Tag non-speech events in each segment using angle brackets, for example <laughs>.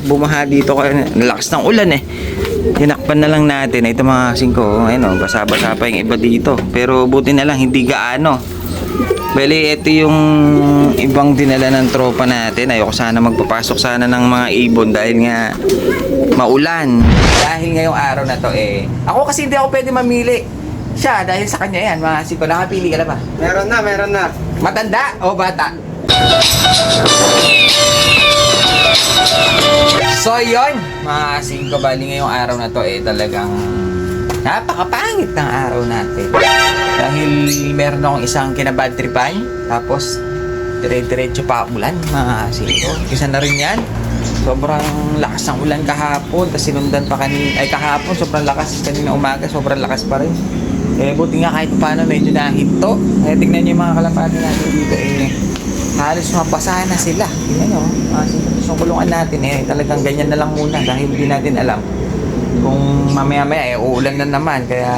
bumaha dito kaya lakas ng ulan eh tinakpan na lang natin ito mga singko ayun oh, basa-basa pa yung iba dito pero buti na lang hindi gaano Bali, ito yung ibang dinala ng tropa natin. Ayoko sana magpapasok sana ng mga ibon dahil nga maulan. Dahil ngayong araw na to eh. Ako kasi hindi ako pwede mamili. Siya, dahil sa kanya yan, mga singko. Nakapili ka na ba? Meron na, meron na. Matanda o bata? So yun, mga singko bali ngayong araw na to eh talagang napakapangit ng araw natin. Dahil meron akong isang kinabad tripan, tapos dire-diretso pa ulan mga singko. Isa na rin yan. Sobrang lakas ng ulan kahapon, tapos sinundan pa kanina, ay kahapon sobrang lakas, kanina umaga sobrang lakas pa rin. Eh, buti nga kahit paano medyo nahinto. Eh, tignan niyo yung mga kalapati natin dito eh. Halos mabasa na sila. Tingnan nyo, mga sinunod yung kulungan natin eh. Talagang ganyan na lang muna dahil hindi natin alam. Kung mamaya-maya eh, uulan na naman. Kaya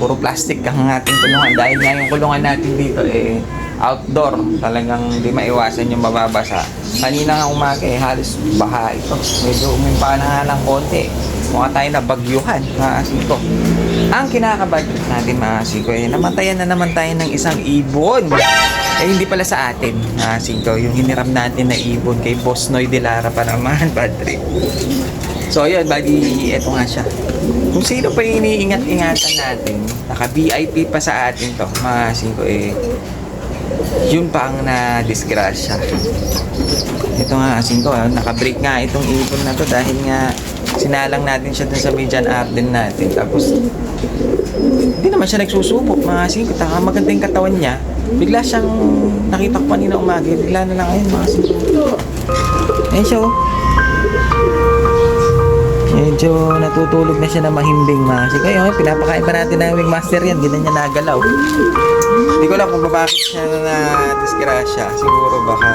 puro plastic ang ating kulungan. Dahil nga yung kulungan natin dito eh, outdoor. Talagang hindi maiwasan yung mababasa. Kanina nga umaga eh, halos baha ito. Medyo umimpa na nga ng konti. Mukha tayo na bagyuhan, mga asiko. Ang kinakabadget natin, mga asiko, eh, namatayan na naman tayo ng isang ibon. Eh, hindi pala sa atin, mga asiko. Yung hiniram natin na ibon kay Boss Noy de Lara pa naman, <laughs> bad trip. So, yun, bali, eto nga siya. Kung sino pa yung iniingat-ingatan natin, naka-VIP pa sa atin to, mga asiko, eh, yun pa ang na-disgrasya. Ito nga, asing ko, ah, naka-break nga itong ibon na to dahil nga sinalang natin siya dun sa Median Arden natin. Tapos, hindi naman siya nagsusubo, mga asing ko. Taka maganda yung katawan niya. Bigla siyang nakita ko kanina umaga. Bigla na lang ayun, mga asing ko. Ayun siya, oh. Medyo natutulog na siya na mahimbing mga asing ko. Ayun, pinapakain pa natin ng wingmaster yan. Ganyan niya nagalaw. Hindi ko alam kung bakit siya na disgrasya. Siguro baka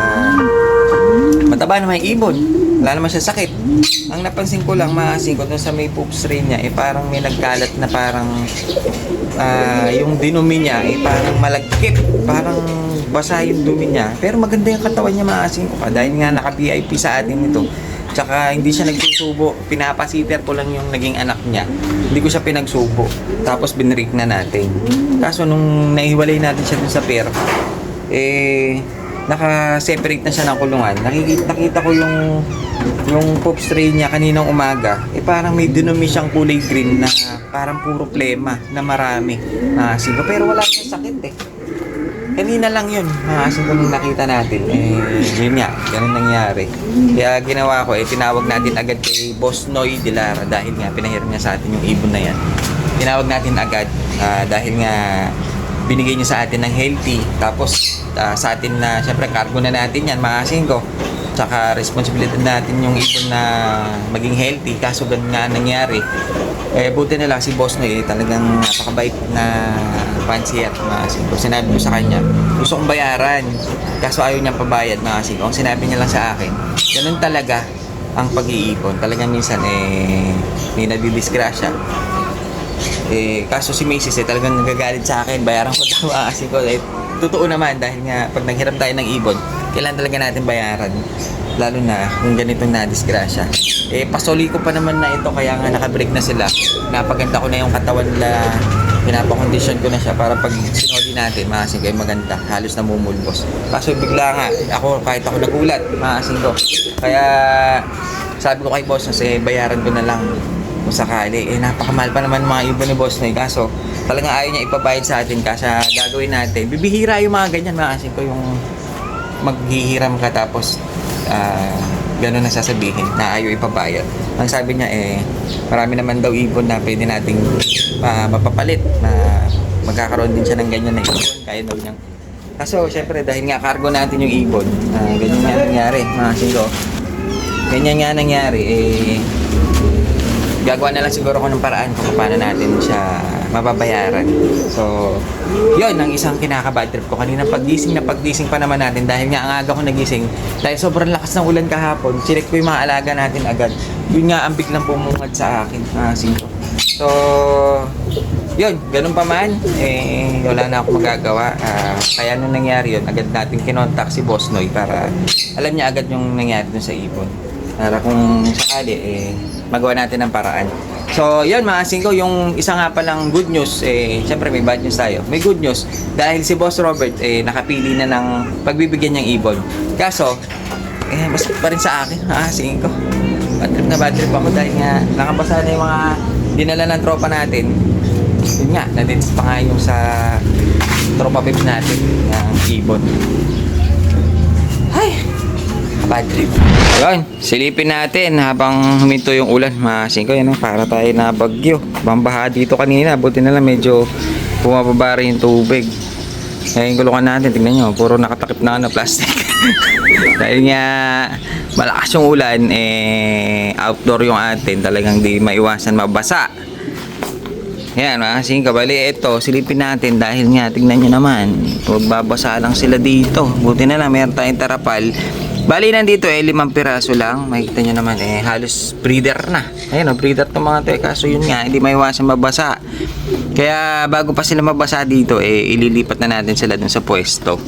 mataba naman yung ibon. Wala naman siya sakit. Ang napansin ko lang, maasin ko sa may poops rin niya, eh parang may nagkalat na parang ah, yung dinumi niya, eh parang malagkit. Parang basa yung dumi niya. Pero maganda yung katawan niya, maasin ko pa. Dahil nga naka-VIP sa atin ito. Tsaka hindi siya nagsusubo. Pinapasiter ko lang yung naging anak niya. Hindi ko siya pinagsubo. Tapos binrik na natin. Kaso nung naihiwalay natin siya dun sa pair, eh, naka-separate na siya ng kulungan. Nakikita, nakita ko yung yung pop stray niya kaninang umaga, eh parang may dinumi siyang kulay green na parang puro plema na marami. Ah, sigo. Pero wala siyang sakit eh. Kanina lang yun, mga asin ko nakita natin. Eh, yun nga, ganun nangyari. Kaya ginawa ko, eh, tinawag natin agad kay Boss Noy de Lara dahil nga pinahiram niya sa atin yung ibon na yan. Tinawag natin agad ah, dahil nga binigay niya sa atin ng healthy. Tapos ah, sa atin na, syempre, cargo na natin yan, mga asin ko. Tsaka responsibility natin yung ibon na maging healthy. Kaso ganun nga nangyari. Eh, buti na lang si Boss Noy, eh, talagang napakabait na fancy at mga singko. Sinabi ko sa kanya, gusto kong bayaran. Kaso ayaw niyang pabayad mga singko. Ang sinabi niya lang sa akin, ganun talaga ang pag-iipon. Talagang minsan eh, may nadidisgrasya. Eh, kaso si Macy's eh, talagang nagagalit sa akin. Bayaran ko daw <laughs> mga singko. Eh, totoo naman dahil nga pag naghiram tayo ng ibon, kailangan talaga natin bayaran. Lalo na kung ganitong na-disgrasya. Eh, pasoli ko pa naman na ito kaya nga nakabreak na sila. Napaganda ko na yung katawan nila. Pinapakondisyon ko na siya para pag sinoli natin, maasin kayo maganda. Halos namumulbos. Kaso bigla nga, ako kahit ako nagulat, maasin ko. Kaya sabi ko kay boss kasi bayaran ko na lang kung sakali. Eh, napakamahal pa naman mga ibon ni boss eh. Kaso, talagang ayaw niya ipabayad sa atin kasi gagawin natin. Bibihira yung mga ganyan, maasin ko yung maghihiram ka tapos ah gano'n na sasabihin na ayaw ipabayad. Ang sabi niya eh, marami naman daw ibon na pwede nating ah, mapapalit na magkakaroon din siya ng ganyan na ibon. Kaya daw niyang Kaso, syempre, dahil nga cargo natin yung ibon, ah, ganyan nga nangyari, mga singko. Ganyan nga nangyari, eh, gagawa na lang siguro ko ng paraan kung paano natin siya mababayaran. So, yun ang isang kinakabad trip ko. Kanina paggising na paggising pa naman natin dahil nga ang aga ko nagising dahil sobrang lakas ng ulan kahapon. Sinek ko yung mga alaga natin agad. Yun nga ang biglang pumungad sa akin. Ah, singko. So, yun, ganun pa man, eh, wala na ako magagawa. Ah, kaya nung nangyari yun, agad natin kinontak si Boss Noy para alam niya agad yung nangyari dun sa ibon. Para kung sakali, eh, magawa natin ng paraan. So, yun mga singko, yung isa nga palang good news, eh, syempre may bad news tayo. May good news, dahil si Boss Robert, eh, nakapili na ng pagbibigyan niyang ibon. Kaso, eh, mas pa rin sa akin, mga singko. Bad trip na bad trip ako dahil nga nakabasa na yung mga dinala ng tropa natin. Yun nga, nadits pa nga yung sa tropa pips natin, ng ibon. Bad trip. Yun, silipin natin habang huminto yung ulan. Masing ko, yan, para tayo na bagyo. Bambaha dito kanina, buti na lang medyo bumababa rin yung tubig. Yung gulungan natin, tingnan nyo, puro nakatakip na ano, plastic. <laughs> Dahil nga malakas yung ulan, eh, outdoor yung atin, talagang di maiwasan mabasa. Yan, mga singka. Bali, ito, silipin natin dahil nga, tingnan nyo naman, magbabasa lang sila dito. Buti na lang, meron tayong tarapal. Bali, nandito eh, limang piraso lang. Makikita nyo naman eh, halos breeder na. Ayun, oh, breeder to mga eh. Kaso yun nga, hindi maiwasan mabasa. Kaya bago pa sila mabasa dito, eh, ililipat na natin sila dun sa pwesto.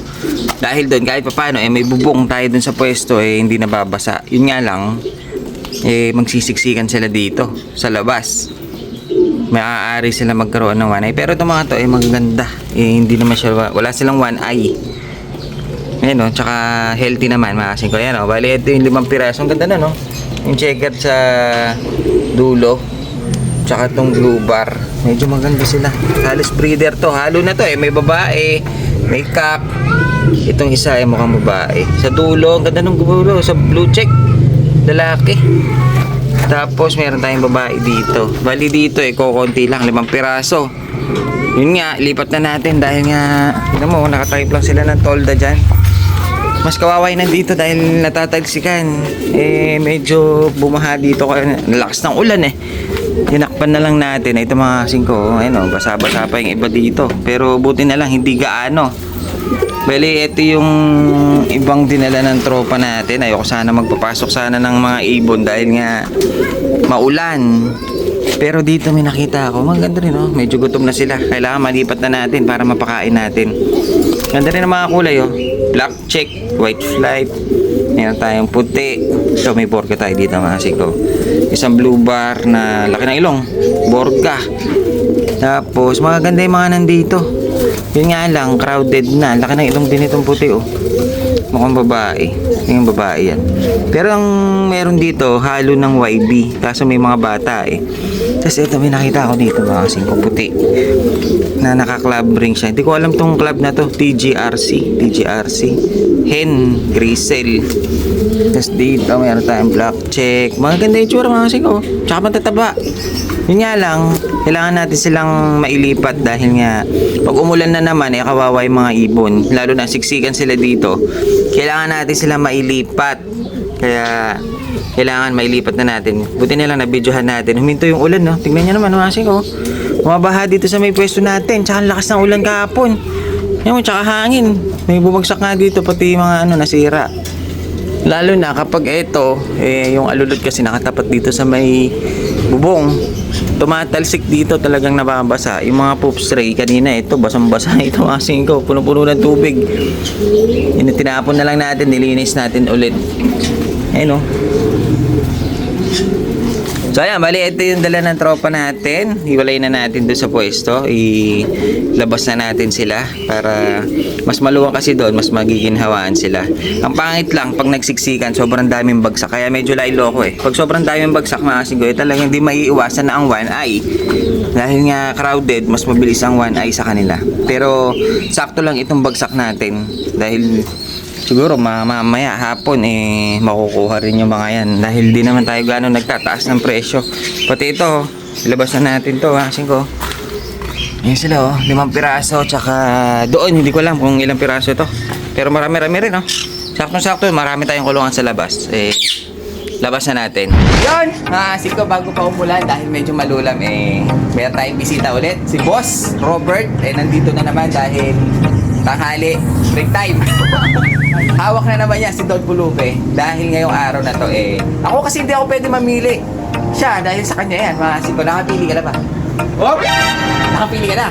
Dahil doon, kahit paano, eh, may bubong tayo dun sa pwesto, eh, hindi nababasa. Yun nga lang, eh, magsisiksikan sila dito, sa labas maaari sila magkaroon ng one eye. Pero itong mga to ay magaganda. Eh, hindi naman siya, wala silang one eye. Ayan o, tsaka healthy naman mga kasing ko. Ayan o, bali ito yung limang piraso. Ang ganda na no. Yung checker sa dulo. Tsaka itong blue bar. Medyo maganda sila. Halos breeder to. Halo na to eh. May babae, may cock. Itong isa ay mukhang babae. Sa dulo, ang ganda ng dulo. Sa blue check, lalaki. Tapos meron tayong babae dito. Bali dito eh, kukunti lang, limang piraso. Yun nga, lipat na natin dahil nga, tignan mo, nakatype lang sila ng tolda dyan. Mas kawaway na dito dahil natatagsikan. Eh, medyo bumaha dito nalakas ng ulan eh. Tinakpan na lang natin. Ito mga singko, ayun basa-basa pa yung iba dito. Pero buti na lang, hindi gaano. Bali, ito yung ibang dinala ng tropa natin. Ayoko sana magpapasok sana ng mga ibon dahil nga maulan. Pero dito may nakita ako. Maganda rin oh. Medyo gutom na sila. Kailangan malipat na natin para mapakain natin. Ganda rin ang mga kulay oh. Black check, white flight. Meron tayong puti. So may borka tayo dito mga siko. Isang blue bar na laki ng ilong. Borka. Tapos magaganda yung mga nandito. Yun nga lang, crowded na. Laki ng ilong din itong puti oh. Mukhang babae. Yung babae yan. Pero ang meron dito, halo ng YB. Kaso may mga bata eh. Tapos ito, may nakita ako dito mga singkong puti. Na naka-club ring siya. Hindi ko alam tong club na to. TGRC. TGRC. Hen. Grisel. Tapos dito, meron tayong black check. Mga ganda yung tsura mga singkong. Tsaka matataba. Yun nga lang, kailangan natin silang mailipat dahil nga pag umulan na naman, eh kawawa yung mga ibon. Lalo na siksikan sila dito. Kailangan natin sila mailipat. Kaya kailangan mailipat na natin. Buti na lang na-videohan natin. Huminto yung ulan, no? Tingnan nyo naman, mga ko. Mabaha dito sa may pwesto natin. Tsaka lakas ng ulan kahapon. Yan mo, tsaka hangin. May bumagsak nga dito, pati mga ano, nasira. Lalo na kapag ito, eh, yung alulod kasi nakatapat dito sa may bubong. Tumatalsik dito talagang nababasa. Yung mga poop stray kanina ito, basang-basa <laughs> ito asing ko. Puno-puno ng tubig. Yun, tinapon na lang natin, nilinis natin ulit. Ayun oh. So ayan, bali ito yung dala ng tropa natin. Hiwalay na natin doon sa pwesto. Ilabas na natin sila para mas maluwang kasi doon, mas magiging hawaan sila. Ang pangit lang, pag nagsiksikan, sobrang daming bagsak. Kaya medyo lailo ko eh. Pag sobrang daming bagsak mga kasinggo, eh, talagang hindi maiiwasan na ang one eye. Dahil nga crowded, mas mabilis ang one eye sa kanila. Pero sakto lang itong bagsak natin. Dahil siguro ma- mamaya hapon eh makukuha rin yung mga yan. Dahil di naman tayo gano'ng nagtataas ng presyo. Pati ito ilabas na natin to ha singko? Yan sila oh. Limang piraso tsaka doon hindi ko alam kung ilang piraso to. Pero marami rami rin oh. Sakto sakto marami tayong kulungan sa labas. Eh labas na natin. Yun! Mga singko bago pa umulan dahil medyo malulam eh meron tayong bisita ulit. Si boss Robert eh nandito na naman dahil tanghali break time <laughs> Hawak na naman niya si Don Pulupe dahil ngayong araw na to eh. Ako kasi hindi ako pwede mamili. Siya dahil sa kanya yan. Mga siko, nakapili ka na ba? Oh! Nakapili ka na?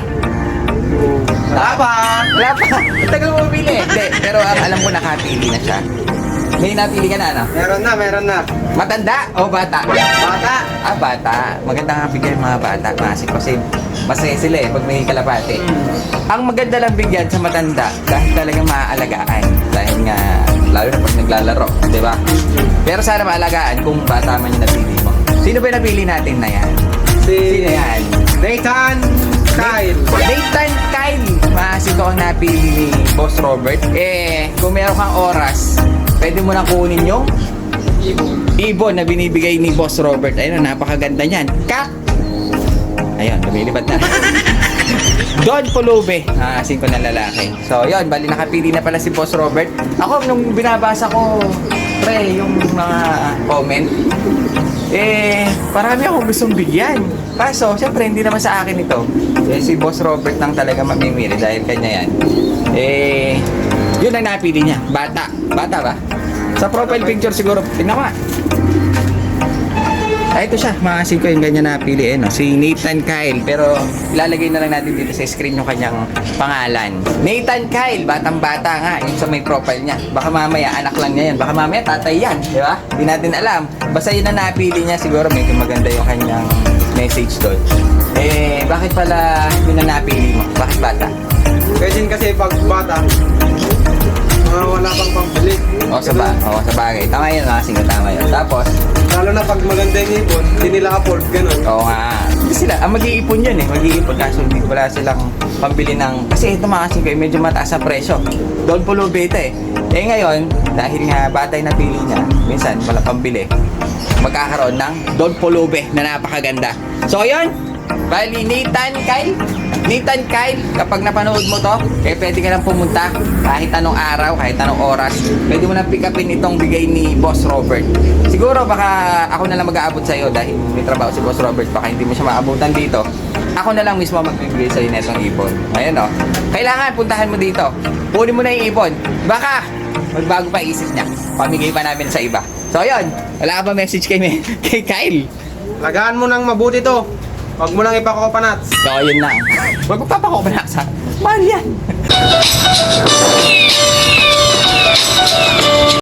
Wala pa! Wala pa! <laughs> Tagal mo mamili. Hindi, pero ang alam ko nakapili na siya. May napili ka na, ano? Meron na, meron na. Matanda o bata? Bata. Ah, bata. Maganda nga bigyan mga bata. Masik kasi masaya sila eh pag may kalapate. Ang maganda lang bigyan sa matanda dahil talagang maaalagaan. Dahil nga, lalo na pag naglalaro, di ba? Pero sana maalagaan kung bata man yung napili mo. Sino ba yung napili natin na yan? Si Sino yan? Nathan Kyle. Nathan Kyle. Masik ko ang napili ni Boss Robert. Eh, kung meron kang oras, pwede mo na kunin yung ibon na binibigay ni Boss Robert. Ayun, napakaganda niyan. Kak! Ayun, lumilipad na. <laughs> Don Pulube, ah, ko na lalaki. So, yun, bali nakapili na pala si Boss Robert. Ako, nung binabasa ko, pre, yung mga comment, eh, parami akong gustong bigyan. Kaso, syempre, hindi naman sa akin ito. Eh, si Boss Robert lang talaga mamimili dahil kanya yan. Eh, yun ang napili niya. Bata. Bata ba? Sa profile picture siguro, tingnan ko. Ay, ito siya. Mga ko yung ganyan napili eh, no? Si Nathan Kyle. Pero ilalagay na lang natin dito sa screen yung kanyang pangalan. Nathan Kyle, batang-bata nga. Yung sa may profile niya. Baka mamaya, anak lang niya yan. Baka mamaya, tatay yan. Di ba? Hindi natin alam. Basta yun ang napili niya. Siguro medyo maganda yung kanyang message doon. Eh, bakit pala yun ang napili mo? Bakit bata? Kasi kasi pag bata, mga wala pang pambili. O, sa, ba o, sa bagay. Tama yun, mga singa. Tama yun. Tapos, Lalo na pag maganda yung ipon, hindi nila afford, ganun. Oo nga. Hindi sila, ang mag-iipon yun eh. Mag-iipon kaso hindi wala silang pambili ng... Kasi ito mga kayo, medyo mataas ang presyo. Doon pulo beta eh. Eh ngayon, dahil nga batay na pili niya, minsan wala pambili, magkakaroon ng Don Pulube na napakaganda. So yun, bali Nathan Kyle, Nathan Kyle, kapag napanood mo to, eh pwede ka lang pumunta kahit anong araw, kahit anong oras. Pwede mo na pick upin itong bigay ni Boss Robert. Siguro baka ako na lang mag-aabot sa'yo dahil may trabaho si Boss Robert, baka hindi mo siya maabutan dito. Ako na lang mismo magbibigay sa'yo na itong ipon. Ayan o. Kailangan puntahan mo dito. Kunin mo na yung ipon. Baka magbago pa isip niya. Pamigay pa namin sa iba. So ayun, wala ka ba message kay, <laughs> kay Kyle? Lagaan mo nang mabuti to. Huwag mo lang ipakopanat. So, yun lang. Huwag magpapako ba na sa... Mahal yan.